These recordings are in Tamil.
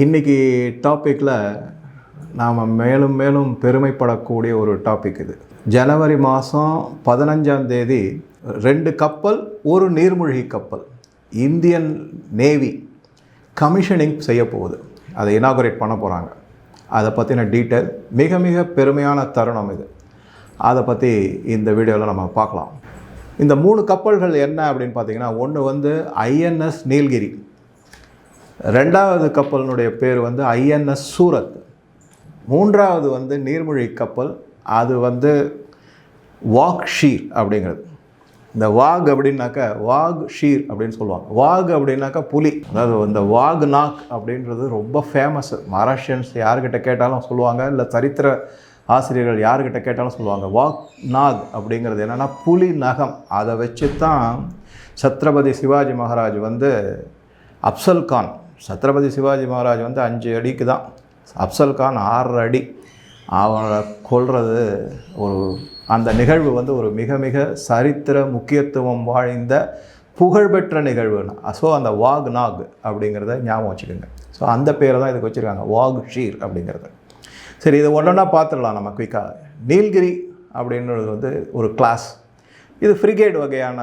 இன்றைக்கி டாப்பிக்கில் நாம் மேலும் மேலும் பெருமைப்படக்கூடிய ஒரு டாபிக் இது. ஜனவரி மாதம் பதினஞ்சாம் தேதி ரெண்டு கப்பல் ஒரு நீர்மூழ்கி கப்பல் இந்தியன் நேவி கமிஷனிங் செய்ய போகுது. அதை இனாகுரேட் பண்ண போகிறாங்க அதை பற்றின டீட்டெயில் மிக மிக பெருமையான தருணம் இது. அதை பற்றி இந்த வீடியோவில் நம்ம பார்க்கலாம். இந்த மூணு கப்பல்கள் என்ன அப்படின்னு பார்த்தீங்கன்னா ஒன்று வந்து ஐஎன்எஸ் நீல்கிரி. ரெண்டாவது கப்பலினுடைய பேர் வந்து ஐஎன்எஸ் சூரத். மூன்றாவது வந்து நீர்மொழி கப்பல் அது வந்து வாக் ஷீர் அப்படிங்கிறது. இந்த வாக் அப்படின்னாக்கா வாக் ஷீர் அப்படின்னு சொல்லுவாங்க. வாக் அப்படின்னாக்கா புலி. அதாவது இந்த வாக் நாக் அப்படின்றது ரொம்ப ஃபேமஸ் மகாராஷ்டியன்ஸ் யார்கிட்ட கேட்டாலும் சொல்லுவாங்க இல்லை சரித்திர ஆசிரியர்கள் யார்கிட்ட கேட்டாலும் சொல்லுவாங்க. வாக் நாக் அப்படிங்கிறது என்னென்னா புலி நகம். அதை வச்சு தான் சத்ரபதி சிவாஜி மகாராஜ் வந்து அப்சல் கான் சத்ரபதி சிவாஜி மகாராஜ் வந்து அஞ்சு அடிக்கு தான். அப்சல் கான் ஆறரை அடி. அவனை கொள்வது ஒரு அந்த நிகழ்வு வந்து ஒரு மிக மிக சரித்திர முக்கியத்துவம் வாய்ந்த புகழ்பெற்ற நிகழ்வுன்னு ஸோ அந்த வாக் நாக் அப்படிங்கிறத ஞாபகம் வச்சுக்கோங்க. ஸோ அந்த பேரை தான் இதுக்கு வச்சுருக்காங்க. வாக் ஷீர் அப்படிங்கிறது. சரி இதை ஒன்றா பார்த்துடலாம் நம்ம குயிக்காக நீல்கிரி அப்படின்றது வந்து ஒரு கிளாஸ் இது ஃப்ரிகேட் வகையான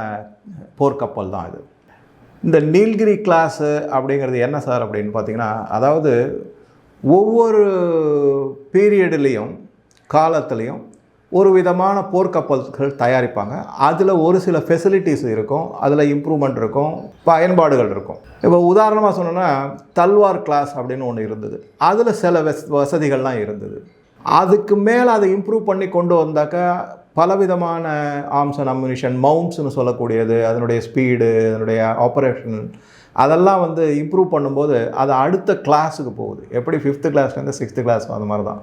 போர்க்கப்பல் தான் இது. இந்த நீல்கிரி கிளாஸு அப்படிங்கிறது என்ன சார் அப்படின்னு பார்த்தீங்கன்னா அதாவது ஒவ்வொரு பீரியட்லேயும் காலத்துலேயும் ஒரு விதமான போர்க்கப்பல்கள் தயாரிப்பாங்க. அதில் ஒரு சில ஃபெசிலிட்டிஸ் இருக்கும் அதில் இம்ப்ரூவ்மெண்ட் இருக்கும் பயன்பாடுகள் இருக்கும். இப்போ உதாரணமாக சொன்னோன்னா தல்வார் கிளாஸ் அப்படின்னு ஒன்று இருந்தது. அதில் சில வெஸ் வசதிகள்லாம் இருந்தது. அதுக்கு மேலே அதை இம்ப்ரூவ் பண்ணி கொண்டு வந்தாக்கா பலவிதமான ஆர்ம்ஸ் அண்ட் அம்யூனிஷன் மவுண்ட்ஸ்னு சொல்லக்கூடியது அதனுடைய ஸ்பீடு அதனுடைய ஆப்ரேஷன் அதெல்லாம் வந்து இம்ப்ரூவ் பண்ணும்போது அது அடுத்த கிளாஸுக்கு போகுது. எப்படி ஃபிஃப்த்து கிளாஸ்லேருந்து சிக்ஸ்த்து கிளாஸ் அந்த மாதிரி தான்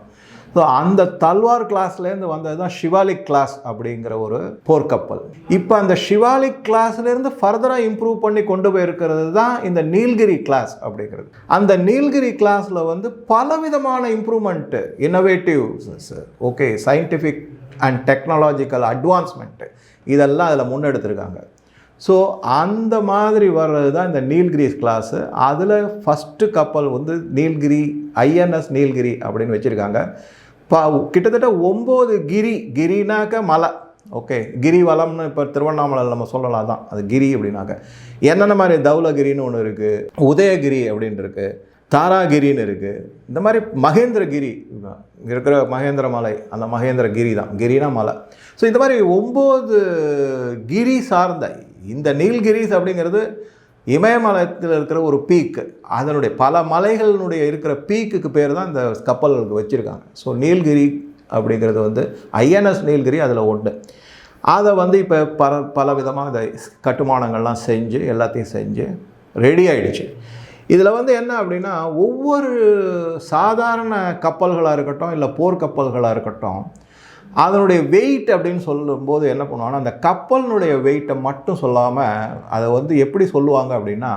ஸோ அந்த தல்வார் கிளாஸ்லேருந்து வந்தது தான் ஷிவாலிக் கிளாஸ் அப்படிங்கிற ஒரு போர்க்கப்பல் இப்போ அந்த ஷிவாலிக் கிளாஸ்லேருந்து ஃபர்தராக இம்ப்ரூவ் பண்ணி கொண்டு போயிருக்கிறது தான் இந்த நீல்கிரி கிளாஸ் அப்படிங்கிறது. அந்த நீல்கிரி கிளாஸில் வந்து பலவிதமான improvement innovative okay scientific and technological advancement இதெல்லாம் அதில் முன்னெடுத்திருக்காங்க. ஸோ அந்த மாதிரி வர்றது தான் இந்த நீல்கிரிஸ் கிளாஸு அதில் ஃபஸ்ட்டு கப்பல் வந்து நீல்கிரி ஐஎன்எஸ் நீல்கிரி அப்படின்னு வச்சுருக்காங்க. பா கிட்டத்தட்ட ஒம்பது கிரி கிரினாக்க மலை. ஓகே கிரிவலம்னு இப்போ திருவண்ணாமலையில் நம்ம சொல்லலாம் தான் அது கிரி அப்படின்னாக்க. என்னென்ன மாதிரி தௌலகிரின்னு ஒன்று இருக்குது உதயகிரி அப்படின்னு இருக்குது தாராகிரின்னு இருக்குது இந்த மாதிரி மகேந்திரகிரி இருக்கிற மகேந்திர மலை அந்த மகேந்திரகிரி தான். கிரினா மலை. ஸோ இந்த மாதிரி ஒம்பது கிரி சார்ந்த இந்த நீல்கிரிஸ் அப்படிங்கிறது இமயமலத்தில் இருக்கிற ஒரு பீக்கு அதனுடைய பல மலைகளினுடைய இருக்கிற பீக்குக்கு பேர் தான் இந்த கப்பல்களுக்கு வச்சுருக்காங்க. ஸோ நீல்கிரி அப்படிங்கிறது வந்து ஐஎன்எஸ் நீல்கிரி அதில் ஒன்று அதை வந்து இப்போ பல பல விதமாக இந்த கட்டுமானங்கள்லாம் செஞ்சு எல்லாத்தையும் செஞ்சு ரெடி ஆகிடுச்சு இதில் வந்து என்ன அப்படின்னா ஒவ்வொரு சாதாரண கப்பல்களாக இருக்கட்டும் இல்லை போர்க்கப்பல்களாக இருக்கட்டும் அதனுடைய வெயிட் அப்படின்னு சொல்லும்போது என்ன பண்ணுவாங்கன்னா அந்த கப்பலினுடைய வெயிட்டை மட்டும் சொல்லாமல் அதை வந்து எப்படி சொல்லுவாங்க அப்படின்னா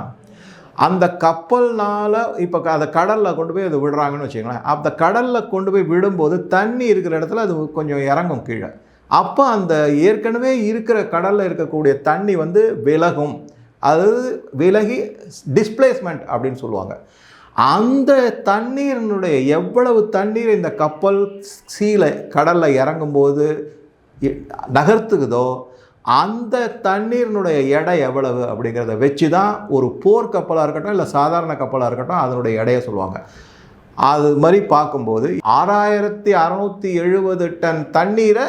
அந்த கப்பல்னால் இப்போ அதை கடலில் கொண்டு போய் அதை விடுறாங்கன்னு வச்சுங்களேன் அந்த கடலில் கொண்டு போய் விடும்போது தண்ணி இருக்கிற இடத்துல அது கொஞ்சம் இறங்கும் கீழே. அப்போ அந்த ஏற்கனவே இருக்கிற கடலில் இருக்கக்கூடிய தண்ணி வந்து விலகும். அது விலகி டிஸ்பிளேஸ்மெண்ட் அப்படின்னு சொல்லுவாங்க. அந்த தண்ணீரினுடைய எவ்வளவு தண்ணீர் இந்த கப்பல் சீலை கடலில் இறங்கும்போது நகர்த்துக்குதோ அந்த தண்ணீரினுடைய எடை எவ்வளவு அப்படிங்கிறத வச்சு தான் ஒரு போர் கப்பலாக இருக்கட்டும் இல்லை சாதாரண கப்பலாக இருக்கட்டும் அதனுடைய எடையை சொல்லுவாங்க. அது மாதிரி பார்க்கும்போது ஆறாயிரத்தி அறநூற்றி எழுபது டன் தண்ணீரை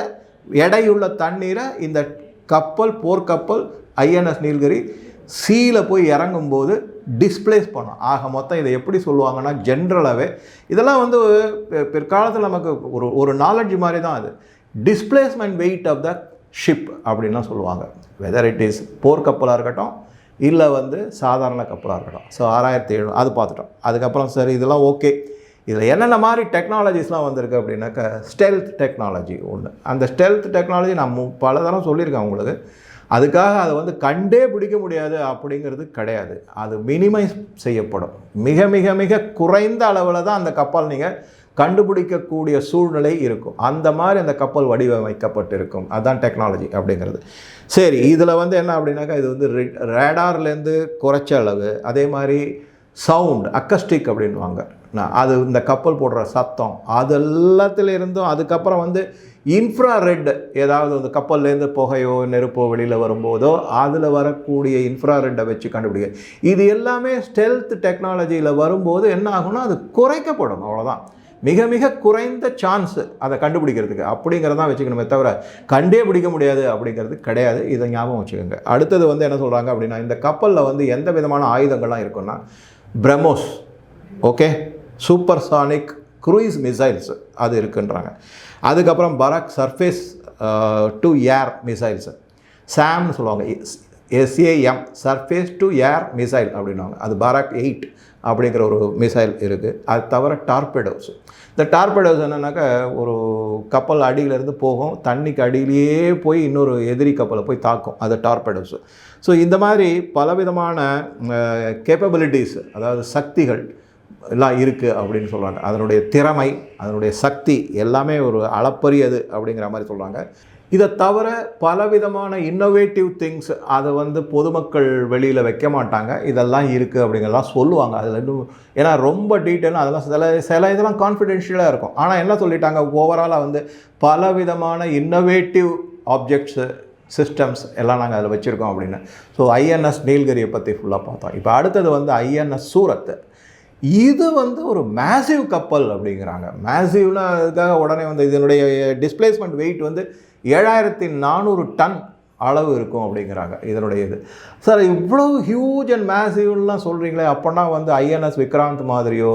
எடையுள்ள தண்ணீரை இந்த கப்பல் போர்க்கப்பல் ஐஎன்எஸ் நீல்கிரி சீல போய் இறங்கும்போது டிஸ்ப்ளேஸ் பண்ணும் ஆக மொத்தம் இதை எப்படி சொல்லுவாங்கன்னா ஜென்ரலாகவே இதெல்லாம் வந்து பிற்காலத்தில் நமக்கு ஒரு ஒரு நாலெட்ஜ் மாதிரி தான் அது. Displacement weight of the ship அப்படின்லாம் சொல்லுவாங்க. வெதர் இட் இஸ் போர்க்கப்பலாக இருக்கட்டும் இல்லை வந்து சாதாரண கப்பலாக இருக்கட்டும். ஸோ ஆறாயிரத்தி ஏழு அது பார்த்துட்டோம். அதுக்கப்புறம் சரி இதெல்லாம் ஓகே இதில் என்னென்ன மாதிரி டெக்னாலஜிஸ்லாம் வந்திருக்கு அப்படின்னாக்கா ஸ்டெல்த் டெக்னாலஜி ஒன்று அந்த ஸ்டெல்த் டெக்னாலஜி நான் பல தரம் சொல்லியிருக்கேன் உங்களுக்கு. அதுக்காக அதை வந்து கண்டே பிடிக்க முடியாது அப்படிங்கிறது கிடையாது. அது மினிமைஸ் செய்யப்படும். மிக மிக மிக குறைந்த அளவில் தான் அந்த கப்பல் நீங்கள் கண்டுபிடிக்கக்கூடிய சூழ்நிலை இருக்கும். அந்த மாதிரி அந்த கப்பல் வடிவமைக்கப்பட்டிருக்கும். அதுதான் டெக்னாலஜி அப்படிங்கிறது. சரி இதில் வந்து என்ன அப்படின்னாக்கா இது வந்து ரேடார்லேருந்து குறைச்ச அளவு அதே மாதிரி சவுண்ட் அக்கஸ்டிக் அப்படின்வாங்க நான் அது இந்த கப்பல் போடுற சத்தம் அது எல்லாத்துலேருந்தும் அதுக்கப்புறம் வந்து இன்ஃப்ரா ரெட் ஏதாவது அந்த கப்பல்லேருந்து புகையோ நெருப்போ வெளியில் வரும்போதோ அதில் வரக்கூடிய இன்ஃப்ரா ரெட்டை வச்சு கண்டுபிடிக்க. இது எல்லாமே ஸ்டெல்த் டெக்னாலஜியில் வரும்போது என்ன ஆகும்னா அது குறைக்கப்படும். அவ்வளோதான் மிக மிக குறைந்த சான்ஸ் அதை கண்டுபிடிக்கிறதுக்கு. அப்படிங்கிறதான் வச்சுக்கணுமே தவிர கண்டே பிடிக்க முடியாது அப்படிங்கிறது கிடையாது. இதை ஞாபகம் வச்சுக்கோங்க. அடுத்தது வந்து என்ன சொல்கிறாங்க அப்படின்னா இந்த கப்பலில் வந்து எந்த விதமான ஆயுதங்கள்லாம் இருக்குன்னா BrahMos okay? Supersonic cruise missiles அது இருக்குன்றாங்க. அதுக்கப்புறம் Barak surface to air missiles சாம்னு சொல்லுவாங்க. SAM surface to air missile அப்படின்வாங்க அது பராக் எயிட் அப்படிங்கிற ஒரு மிசைல் இருக்குது அது தவிர டார்பெடோஸ் இந்த டார்பெடோஸ் என்னென்னாக்கா ஒரு கப்பல் அடியிலேருந்து போகும். தண்ணிக்கு அடியிலேயே போய் இன்னொரு எதிரி கப்பலை போய் தாக்கும். அது டார்பெடோஸ் ஸோ இந்த மாதிரி பலவிதமான uh, கேப்பபிலிட்டிஸ் அதாவது சக்திகள் எல்லாம் இருக்குது அப்படின்னு சொல்கிறாங்க அதனுடைய திறமை அதனுடைய சக்தி எல்லாமே ஒரு அளப்பரியது அப்படிங்கிற மாதிரி சொல்கிறாங்க இதை தவிர பலவிதமான இன்னோவேட்டிவ் திங்ஸ் அதை வந்து பொதுமக்கள் வெளியில் வைக்க மாட்டாங்க. இதெல்லாம் இருக்குது அப்படிங்கலாம் சொல்லுவாங்க. அதில் இன்னும் ஏன்னா ரொம்ப டீட்டெயிலாக அதெல்லாம் சில சில இதெல்லாம் கான்ஃபிடென்ஷியலாக இருக்கும். ஆனால் என்ன சொல்லிட்டாங்க? ஓவராலாக வந்து பலவிதமான இன்னோவேட்டிவ் ஆப்ஜெக்ட்ஸு சிஸ்டம்ஸ் எல்லாம் நாங்கள் அதில் வச்சுருக்கோம் அப்படின்னு. ஸோ ஐஎன்எஸ் நீல்கிரியை பற்றி ஃபுல்லாக பார்த்தோம். இப்போ அடுத்தது வந்து ஐஎன்எஸ் சூரத்து. இது வந்து ஒரு மேசிவ் கப்பல் அப்படிங்கிறாங்க. மேசிவ்னா அதுக்காக உடனே வந்து இதனுடைய டிஸ்பிளேஸ்மெண்ட் வெயிட் வந்து ஏழாயிரத்தி நானூறு டன் அளவு இருக்கும் அப்படிங்கிறாங்க இதனுடைய இது. சார் இவ்வளோ ஹியூஜ் அண்ட் மேசிவ்லாம் சொல்கிறீங்களே அப்போனா வந்து ஐஎன்எஸ் விக்ராந்த் மாதிரியோ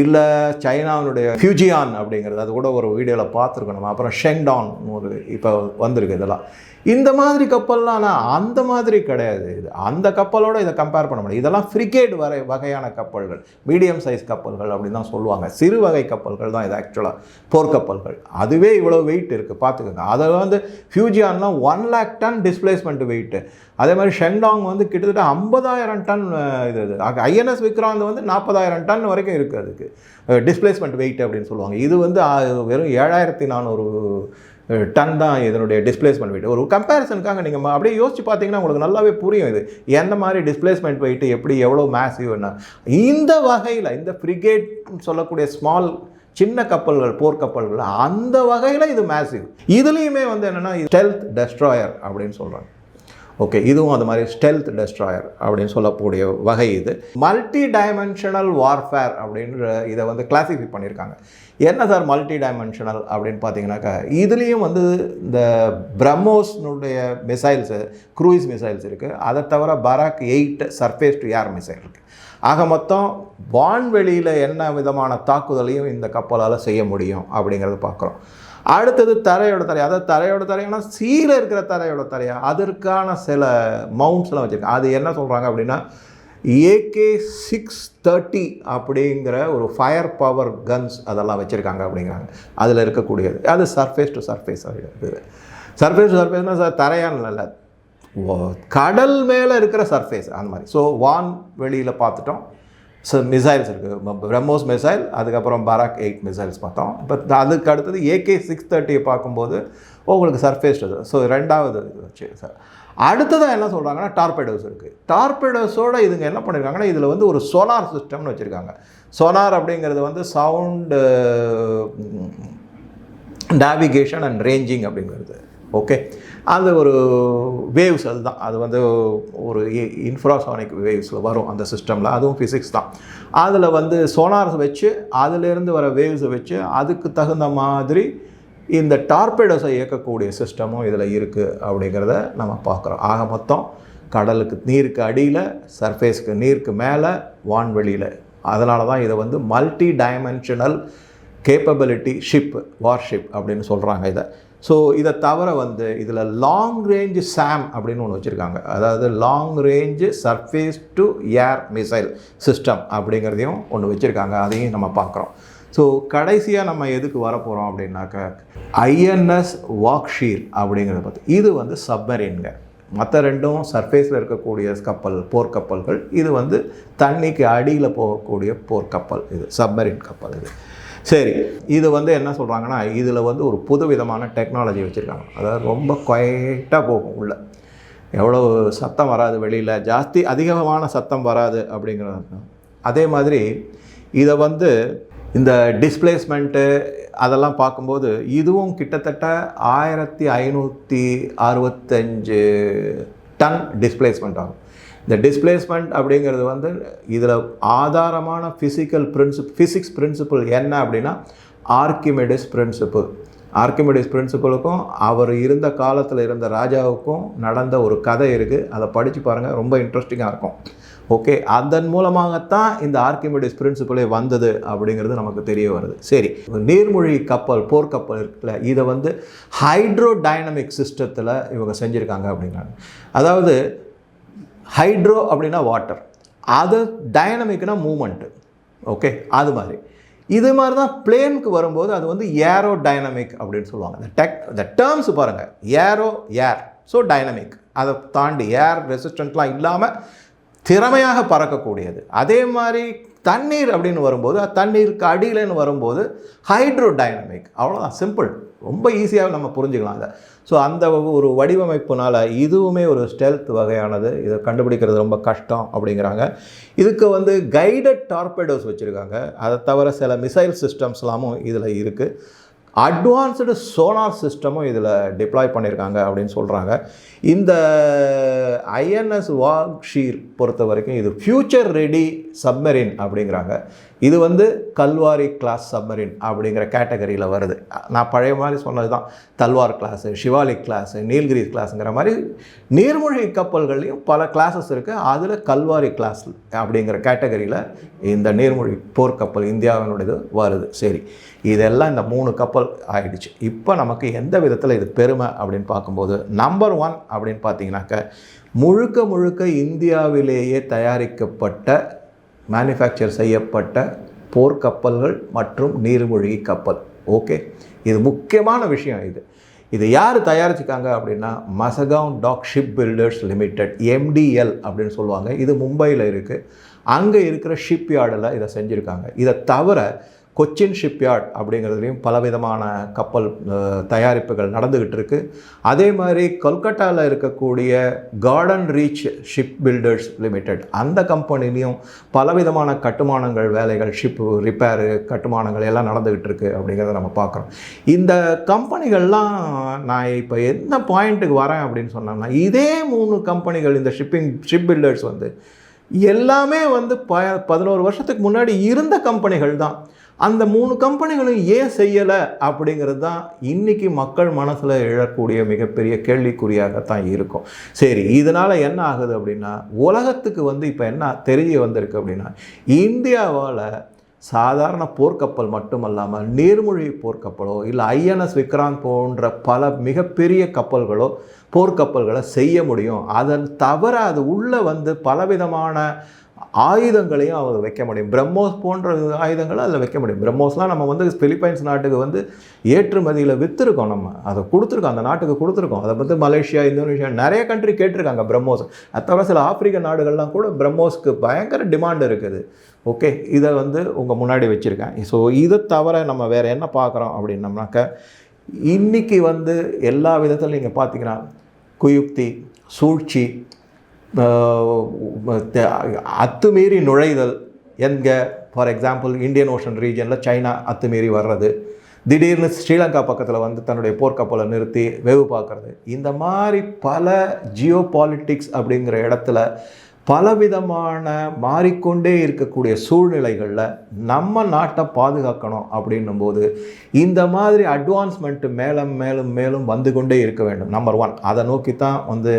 இல்லை சைனாவினுடைய ஃபியூஜியான் அப்படிங்கிறது அது கூட ஒரு வீடியோவில் பார்த்துருக்கணும் அப்புறம் ஷெங்டான் ஒரு இப்போ வந்திருக்கு இதெல்லாம். இந்த மாதிரி கப்பல்லாம் அந்த மாதிரி கிடையாது. இது அந்த கப்பலோடு இதை கம்பேர் பண்ண முடியும் இதெல்லாம் ஃப்ரிகேட் வரை வகையான கப்பல்கள் மீடியம் சைஸ் கப்பல்கள் அப்படின்னு தான் சொல்லுவாங்க. சிறு வகை கப்பல்கள் தான் இது ஆக்சுவலாக போர்க்கப்பல்கள் அதுவே இவ்வளோ வெயிட் இருக்குது பார்த்துக்கோங்க. அதில் வந்து ஃபியூஜியான்லாம் one lakh ton displacement weight அதே மாதிரி ஷெங்டாங் வந்து கிட்டத்தட்ட ஐம்பதாயிரம் டன் இது இது. ஐஎன்எஸ் விக்ராந்த் வந்து நாற்பதாயிரம் டன் வரைக்கும் இருக்குது அதுக்கு. டிஸ்பிளேஸ்மெண்ட் வெயிட் அப்படின்னு சொல்லுவாங்க. இது வந்து வெறும் ஏழாயிரத்தி நானூறு டன் தான் இதனுடைய டிஸ்பிளேஸ்மெண்ட் வெயிட் ஒரு கம்பேரிசனுக்காக நீங்கள் அப்படியே யோசிச்சு பார்த்தீங்கன்னா உங்களுக்கு நல்லாவே புரியும் இது. எந்த மாதிரி டிஸ்பிளேஸ்மெண்ட் வெயிட் எப்படி எவ்வளோ மேசிவ் என்ன இந்த வகையில் இந்த ஃப்ரிகேட் சொல்லக்கூடிய ஸ்மால் சின்ன கப்பல்கள் போர்க்கப்பல்கள் அந்த வகையில் இது மேசிவ் இதுலேயுமே வந்து என்னென்னா ஸ்டெல்த் டெஸ்ட்ராயர் அப்படின்னு சொல்கிறாங்க ஓகே இதுவும் அது மாதிரி ஸ்டெல்த் டெஸ்ட்ராயர் அப்படின்னு சொல்லக்கூடிய வகை இது. மல்டி டைமென்ஷனல் வார்ஃபேர் அப்படின்ற இதை வந்து கிளாசிஃபை பண்ணியிருக்காங்க. என்ன சார் மல்டி டைமென்ஷனல் அப்படின்னு பார்த்தீங்கன்னாக்கா இதுலேயும் வந்து இந்த பிரம்மோஸ்னுடைய மிசைல்ஸு க்ரூயிஸ் மிசைல்ஸ் இருக்குது அதை தவிர Barak eight surface to air missile இருக்குது ஆக மொத்தம் வான்வெளியில் என்ன விதமான தாக்குதலையும் இந்த கப்பலால் செய்ய முடியும் அப்படிங்கிறத பார்க்குறோம். அடுத்தது தரையோட தரை. அதாவது தரையோட தரைனா சீல இருக்கிற தரையோட தரையா? அதற்கான சில மவுண்ட்ஸ்லாம் வச்சுருக்காங்க. அது என்ன சொல்கிறாங்க அப்படின்னா ஏகே சிக்ஸ் தேர்ட்டி அப்படிங்கிற ஒரு ஃபயர் பவர் கன்ஸ் அதெல்லாம் வச்சுருக்காங்க அப்படிங்கிறாங்க. அதில் இருக்கக்கூடியது. அது சர்ஃபேஸ் டு சர்ஃபேஸ் இருக்குது. சர்ஃபேஸ் டு சர்ஃபேஸ்னால் சார் தரையான்னு இல்லை கடல் மேலே இருக்கிற சர்ஃபேஸ் அந்த மாதிரி. ஸோ வான் வெளியில் பார்த்துட்டோம். ஸோ மிசைல்ஸ் இருக்குது பிரம்மோஸ் மிசைல் அதுக்கப்புறம் பராக் எயிட் மிசைல்ஸ் பார்த்தோம். இப்போ அதுக்கு அடுத்தது ஏகே சிக்ஸ் தேர்ட்டியை பார்க்கும்போது உங்களுக்கு சர்ஃபேஸ் ஸோ ரெண்டாவது இது வச்சு சார் அடுத்ததாக என்ன சொல்கிறாங்கன்னா டார்பைடோஸ் இருக்குது டார்பெடோஸோட இதுங்க என்ன பண்ணியிருக்காங்கன்னா இதில் வந்து ஒரு சோலார் சிஸ்டம்னு வச்சுருக்காங்க. சோனார் அப்படிங்கிறது வந்து சவுண்டு நேவிகேஷன் அண்ட் ரேஞ்சிங் அப்படிங்கிறது. ஓகே. அது ஒரு வேவ்ஸ் அதுதான். அது வந்து ஒரு இன்ஃப்ராசானிக் வேவ்ஸில் வரும் அந்த சிஸ்டமில் அதுவும் ஃபிசிக்ஸ் தான். அதில் வந்து சோனார்ஸ் வச்சு அதிலேருந்து வர வேவ்ஸை வச்சு அதுக்கு தகுந்த மாதிரி இந்த டார்பேடோஸை இயக்கக்கூடிய சிஸ்டமும் இதில் இருக்குது அப்படிங்கிறத நம்ம பார்க்குறோம். ஆக மொத்தம் கடலுக்கு நீருக்கு அடியில் சர்ஃபேஸ்க்கு நீருக்கு மேலே வான்வெளியில். அதனால தான் இதை வந்து multi dimensional capability ship warship அப்படின்னு சொல்கிறாங்க இதை. ஸோ இதை தவிர வந்து இதில் லாங் ரேஞ்சு சாம் அப்படின்னு ஒன்று வச்சுருக்காங்க. அதாவது long range surface to air missile system அப்படிங்கிறதையும் ஒன்று வச்சுருக்காங்க. அதையும் நம்ம பார்க்குறோம். ஸோ கடைசியாக நம்ம எதுக்கு வரப்போகிறோம் அப்படின்னாக்க ஐஎன்எஸ் வாக்ஷீர் அப்படிங்கிறத பற்றி இது வந்து சப்மரீன்ங்க மற்ற ரெண்டும் சர்ஃபேஸில் இருக்கக்கூடிய கப்பல் போர்க்கப்பல்கள். இது வந்து தண்ணிக்கு அடியில் போகக்கூடிய போர்க்கப்பல் இது சப்மரீன் கப்பல் இது. சரி இது வந்து என்ன சொல்கிறாங்கன்னா இதில் வந்து ஒரு புது விதமான டெக்னாலஜி வச்சுருக்காங்க. அதாவது ரொம்ப குவைட்டாக போகும் உள்ளே. எவ்வளோ சத்தம் வராது வெளியில். ஜாஸ்தி அதிகமான சத்தம் வராது அப்படிங்கிறது அதே மாதிரி இதை வந்து இந்த டிஸ்பிளேஸ்மெண்ட்டு அதெல்லாம் பார்க்கும்போது இதுவும் கிட்டத்தட்ட ஆயிரத்தி ஐநூற்றி அறுபத்தஞ்சு டன் டிஸ்பிளேஸ்மெண்ட் ஆகும். இந்த டிஸ்பிளேஸ்மெண்ட் அப்படிங்கிறது வந்து இதில் ஆதாரமான ஃபிசிக்கல் பிரின்சிப் ஃபிசிக்ஸ் பிரின்சிபல் என்ன அப்படின்னா ஆர்கிமெடிஸ் பிரின்சிபல் ஆர்கிமெடிஸ் பிரின்சிபலுக்கும் அவர் இருந்த காலத்தில் இருந்த ராஜாவுக்கும் நடந்த ஒரு கதை இருக்குது அதை படித்து பாருங்கள் ரொம்ப இன்ட்ரெஸ்டிங்காக இருக்கும். ஓகே அதன் மூலமாகத்தான் இந்த ஆர்கிமெடிஸ் பிரின்சிபலே வந்தது அப்படிங்கிறது நமக்கு தெரிய வருது. சரி நீர்மூழ்கி கப்பல் போர்க்கப்பல் இருக்குல்ல இதை வந்து ஹைட்ரோ டைனமிக் சிஸ்டத்தில் இவங்க செஞ்சுருக்காங்க அப்படிங்கிறாங்க அதாவது ஹைட்ரோ அப்படின்னா வாட்டர். அது டைனமிக்னா மூமெண்ட்டு ஓகே அது மாதிரி. இது மாதிரி தான் பிளேனுக்கு வரும்போது அது வந்து ஏரோ டைனமிக் அப்படின்னு சொல்லுவாங்க. இந்த டெக் இந்த டேர்ம்ஸ் பாருங்கள் ஏரோ ஏர் ஸோ டைனமிக் அதை தாண்டி ஏர் ரெசிஸ்டன்ட்லாம் இல்லாமல் திறமையாக பறக்கக்கூடியது. அதே மாதிரி தண்ணீர் அப்படின்னு வரும்போது தண்ணீருக்கு அடியிலன்னு வரும்போது ஹைட்ரோ டைனமிக் அவ்வளோதான் சிம்பிள் ரொம்ப ஈஸியாக நம்ம புரிஞ்சுக்கலாம் அதை. ஸோ அந்த ஒரு வடிவமைப்புனால் இதுவுமே ஒரு ஸ்டெல்த் வகையானது. இதை கண்டுபிடிக்கிறது ரொம்ப கஷ்டம் அப்படிங்கிறாங்க. இதுக்கு வந்து கைடட் டார்பேடோஸ் வச்சுருக்காங்க. அதை தவிர சில மிசைல் சிஸ்டம்ஸ்லாமும் இதில் இருக்குது அட்வான்ஸ்டு சோனார் சிஸ்டமும் இதில் டிப்ளாய் பண்ணியிருக்காங்க அப்படின்னு சொல்கிறாங்க. இந்த ஐஎன்எஸ் வாக்ஷீர் பொறுத்த வரைக்கும் இது ஃப்யூச்சர் ரெடி சப்மரின் அப்படிங்கிறாங்க. இது வந்து கல்வாரி கிளாஸ் சப்மரின் அப்படிங்கிற கேட்டகரியில் வருது. நான் பழைய மாதிரி சொன்னது தான் தல்வார் கிளாஸு சிவாலிக் கிளாஸு நீல்கிரி கிளாஸுங்கிற மாதிரி நீர்மூழ்கி கப்பல்கள்லையும் பல கிளாஸஸ் இருக்குது அதில் கல்வாரி கிளாஸ் அப்படிங்கிற கேட்டகரியில் இந்த நீர்மூழ்கி போர்க்கப்பல் இந்தியாவினுடையது வருது. சரி இதெல்லாம் இந்த மூணு கப்பல் ஆயிடுச்சு. இப்போ நமக்கு எந்த விதத்தில் இது பெருமை அப்படின்னு பார்க்கும்போது நம்பர் ஒன் அப்படின்னு பார்த்தீங்கன்னாக்க முழுக்க முழுக்க இந்தியாவிலேயே தயாரிக்கப்பட்ட மேனுஃபேக்சர் செய்யப்பட்ட போர்க்கப்பல்கள் மற்றும் நீர்மூழ்கி கப்பல். ஓகே இது முக்கியமான விஷயம் இது. இது யார் தயாரிச்சிருக்காங்க அப்படின்னா Mazagon Dock Shipbuilders Limited MDL அப்படின்னு சொல்லுவாங்க. இது மும்பையில் இருக்குது அங்கே இருக்கிற ஷிப் யார்டில் இதை செஞ்சுருக்காங்க. இதை தவிர கொச்சின் ஷிப்யார்ட் அப்படிங்கிறதுலையும் பலவிதமான கப்பல் தயாரிப்புகள் நடந்துக்கிட்டு இருக்கு அதே மாதிரி கொல்கட்டாவில் இருக்கக்கூடிய Garden Reach ship builders limited அந்த கம்பெனிலையும் பலவிதமான கட்டுமானங்கள் வேலைகள் ஷிப் ரிப்பேரு கட்டுமானங்கள் எல்லாம் நடந்துக்கிட்டு இருக்கு அப்படிங்கிறத நம்ம பார்க்குறோம். இந்த கம்பெனிகள்லாம் நான் இப்போ என்ன பாயிண்ட்டுக்கு வரேன் அப்படின்னு சொன்னோம்னா இதே மூணு கம்பெனிகள் இந்த ஷிப்பிங் ஷிப் பில்டர்ஸ் வந்து எல்லாமே வந்து ப பதினோரு வருஷத்துக்கு முன்னாடி இருந்த கம்பெனிகள் தான். அந்த மூணு கம்பெனிகளும் ஏன் செய்யலை அப்படிங்கிறது தான் இன்றைக்கி மக்கள் மனசில் எழக்கூடிய மிகப்பெரிய கேள்விக்குறியாகத்தான் இருக்கும். சரி இதனால் என்ன ஆகுது அப்படின்னா உலகத்துக்கு வந்து இப்போ என்ன தெரிய வந்திருக்கு அப்படின்னா இந்தியாவால் சாதாரண போர்க்கப்பல் மட்டுமல்லாமல் நீர்மூழ்கி போர்க்கப்பலோ இல்லை ஐஎன்எஸ் விக்ராந்த் போன்ற பல மிகப்பெரிய கப்பல்களோ போர்க்கப்பல்களை செய்ய முடியும். அதன் தவிர அது உள்ளே வந்து பலவிதமான ஆயுதங்களையும் அவர் வைக்க முடியும். பிரம்மோஸ் போன்ற ஆயுதங்களை அதில் வைக்க முடியும். பிரம்மோஸ்லாம் நம்ம வந்து பிலிப்பைன்ஸ் நாட்டுக்கு வந்து ஏற்றுமதியில் விற்றுருக்கோம் நம்ம. அதை கொடுத்துருக்கோம். அந்த நாட்டுக்கு கொடுத்துருக்கோம். அதை வந்து மலேசியா இந்தோனேஷியா நிறைய கண்ட்ரி கேட்டிருக்காங்க பிரம்மோஸ். அத்தவரை சில ஆப்பிரிக்க நாடுகள்லாம் கூட பிரம்மோஸ்க்கு பயங்கர டிமாண்ட் இருக்குது. ஓகே இதை வந்து உங்கள் முன்னாடி வச்சுருக்கேன். ஸோ இதை தவிர நம்ம வேறு என்ன பார்க்குறோம் அப்படின்னம்னாக்க இன்றைக்கி வந்து எல்லா விதத்திலும் நீங்கள் பார்த்தீங்கன்னா குயுக்தி சூழ்ச்சி அத்துமீறி நுழைதல் எங்க ஃபார் எக்ஸாம்பிள் இந்தியன் ஓஷன் ரீஜனில் சைனா அத்துமீறி வர்றது. திடீர்னு ஸ்ரீலங்கா பக்கத்தில் வந்து தன்னுடைய போர்க்கப்பலை நிறுத்தி வெவு பார்க்கறது. இந்த மாதிரி பல ஜியோ பாலிட்டிக்ஸ் அப்படிங்கிற இடத்துல பலவிதமான மாறிக்கொண்டே இருக்கக்கூடிய சூழ்நிலைகளில் நம்ம நாட்டை பாதுகாக்கணும் அப்படின்னும் போது இந்த மாதிரி அட்வான்ஸ்மெண்ட்டு மேலும் மேலும் மேலும் வந்து கொண்டே இருக்க வேண்டும். நம்பர் ஒன் அதை நோக்கி தான் வந்து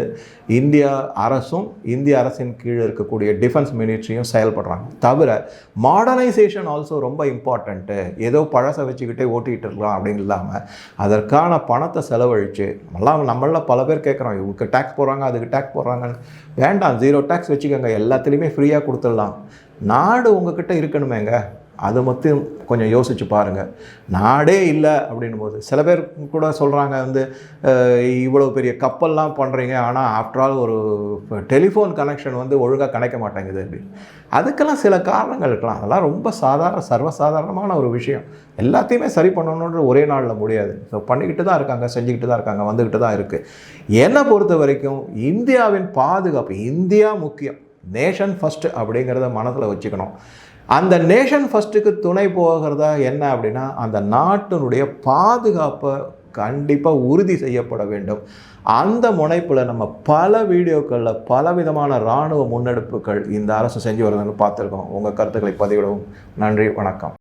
இந்தியா அரசும் இந்திய அரசின் கீழே இருக்கக்கூடிய டிஃபென்ஸ் மினிஸ்ட்ரியும் செயல்படுறாங்க. தவிர மாடர்னைசேஷன் ஆல்சோ ரொம்ப இம்பார்ட்டண்ட்டு ஏதோ பழசை வச்சுக்கிட்டே ஓட்டிகிட்டு இருக்கலாம் அப்படின்னு இல்லாமல் அதற்கான பணத்தை செலவழித்து நம்மளாம் நம்மள பல பேர் கேட்குறோம் இவங்களுக்கு டேக்ஸ் போடுறாங்க அதுக்கு டேக்ஸ் போடுறாங்கன்னு. வேண்டாம் ஜீரோ டேக்ஸ் வச்சுக்கோங்க எல்லாத்துலேயுமே ஃப்ரீயாக கொடுத்துடலாம். நாடு உங்ககிட்ட இருக்கணுமேங்க. அதை மட்டும் கொஞ்சம் யோசித்து பாருங்கள் நாடே இல்லை அப்படின்னும் போது சில பேர் கூட சொல்கிறாங்க வந்து இவ்வளோ பெரிய கப்பல்லாம் பண்ணுறீங்க ஆனால் ஆஃப்டர் ஆல் ஒரு டெலிஃபோன் கனெக்ஷன் வந்து ஒழுங்காக கிடைக்க மாட்டேங்குது அப்படின்னு. அதுக்கெல்லாம் சில காரணங்கள் இருக்கலாம். அதெல்லாம் ரொம்ப சாதாரண சர்வசாதாரணமான ஒரு விஷயம். எல்லாத்தையுமே சரி பண்ணணுன்ற ஒரே நாளில் முடியாது. ஸோ பண்ணிக்கிட்டு தான் இருக்காங்க செஞ்சுக்கிட்டு தான் இருக்காங்க வந்துக்கிட்டு தான் இருக்குது என்னை பொறுத்த வரைக்கும் இந்தியாவின் பாதுகாப்பு இந்தியா முக்கியம். நேஷன் ஃபஸ்ட்டு அப்படிங்கிறத மனதில் வச்சுக்கணும். அந்த நேஷன் ஃபஸ்ட்டுக்கு துணை போகிறதா என்ன அப்படின்னா அந்த நாட்டினுடைய பாதுகாப்பை கண்டிப்பாக உறுதி செய்யப்பட வேண்டும். அந்த முனைப்பில் நம்ம பல வீடியோக்களில் பலவிதமான இராணுவ முன்னெடுப்புகள் இந்த அரசு செஞ்சு வருதுன்னு பார்த்துருக்கோம். உங்கள் கருத்துக்களை பதிவிடவும். நன்றி வணக்கம்.